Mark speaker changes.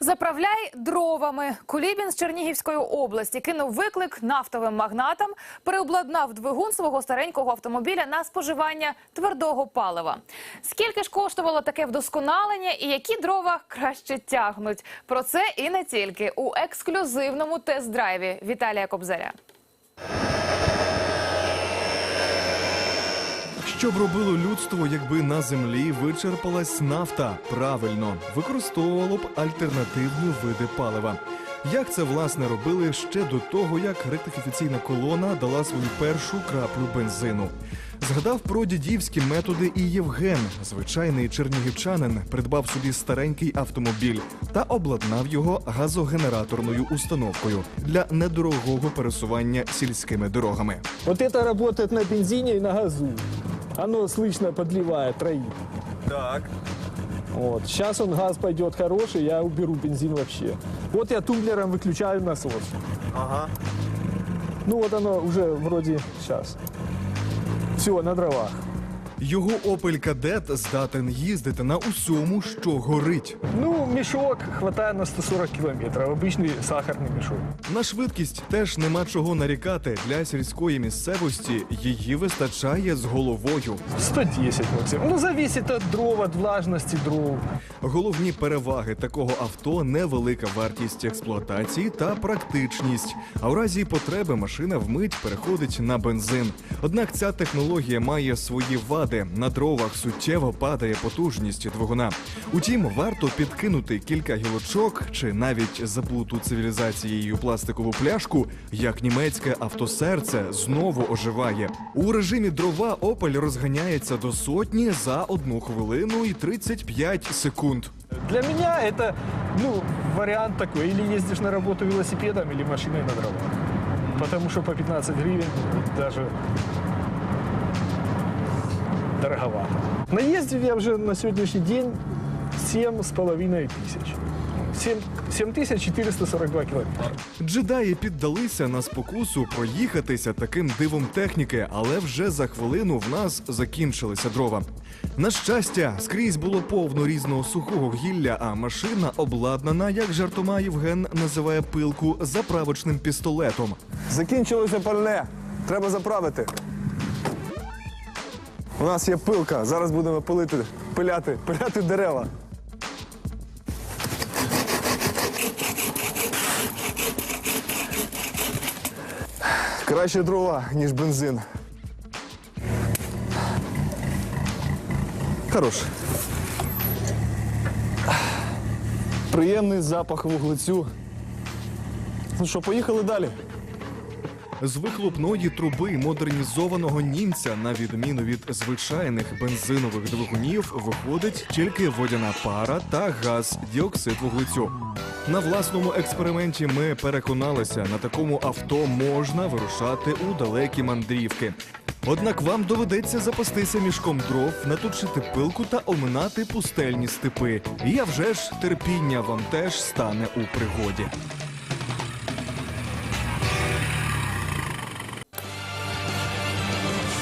Speaker 1: Заправляй дровами. Кулібін з Чернігівської області кинув виклик нафтовим магнатам, переобладнав двигун свого старенького автомобіля на споживання твердого палива. Скільки ж коштувало таке вдосконалення і які дрова краще тягнуть? Про це і не тільки у ексклюзивному тест-драйві Віталія Кобзаря.
Speaker 2: Що б робило людство, якби на землі вичерпалась нафта? Правильно, використовувало б альтернативні види палива. Як це власне робили ще до того, як ректифікаційна колона дала свою першу краплю бензину? Згадав про дідівські методи і Євген, звичайний чернігівчанин, придбав собі старенький автомобіль та обладнав його газогенераторною установкою для недорогого пересування сільськими дорогами.
Speaker 3: Вот это работает на бензине и на газу. Оно слышно подливает, троит.
Speaker 2: Так.
Speaker 3: Вот. Сейчас он газ пойдет хороший, я уберу бензин вообще. Вот я тумблером выключаю насос.
Speaker 2: Ага.
Speaker 3: Ну вот оно уже вроде сейчас. Все, на дровах.
Speaker 2: Його Opel Kadett здатен їздити на усьому, що горить.
Speaker 3: Ну, мешок хватает на 140 километров. Обычный сахарный мешок.
Speaker 2: На швидкість теж нема чого нарікати. Для сільської місцевості її вистачає з головою.
Speaker 3: 110 максимум. Ну, зависит от дров, от влажности дров.
Speaker 2: Головні переваги такого авто невелика вартість експлуатації та практичність. А у разі потреби машина вмить переходить на бензин. Однак ця технологія має свої вади. На дровах суттєво падає потужність двигуна. Утім, варто підкинути кілька гілочок чи навіть забуту цивілізацією пластикову пляшку, як німецьке автосерце знову оживає. У режимі дрова Opel розганяється до сотні за одну хвилину і 35 секунд.
Speaker 3: Для меня это, ну, вариант такой. Или ездишь на работу велосипедом, или машиной на дровах. Потому что по 15 гривен даже дороговато. Наездил я уже на сегодняшний день 7 с половиной тысяч. 7, 7442 километра.
Speaker 2: Джедаї піддалися на спокусу проїхатися таким дивом техніки, але вже за хвилину в нас закінчилися дрова. На щастя, скрізь було повно різного сухого гілля, а машина обладнана, як жартома Євген називає пилку, заправочним пістолетом.
Speaker 4: Закінчилося пальне. Треба заправити. У нас є пилка. Зараз будемо пилити, пиляти, пиляти дерева. Краще дрова, ніж бензин. Хорош. Приємний запах вуглецю. Ну що, поїхали далі.
Speaker 2: З вихлопної труби модернізованого німця, на відміну від звичайних бензинових двигунів, виходить тільки водяна пара та газ діоксид вуглецю. На власному експерименті ми переконалися, на такому авто можна вирушати у далекі мандрівки. Однак вам доведеться запастися мішком дров, наточити пилку та оминати пустельні степи. Я вже ж терпіння вам теж стане у пригоді.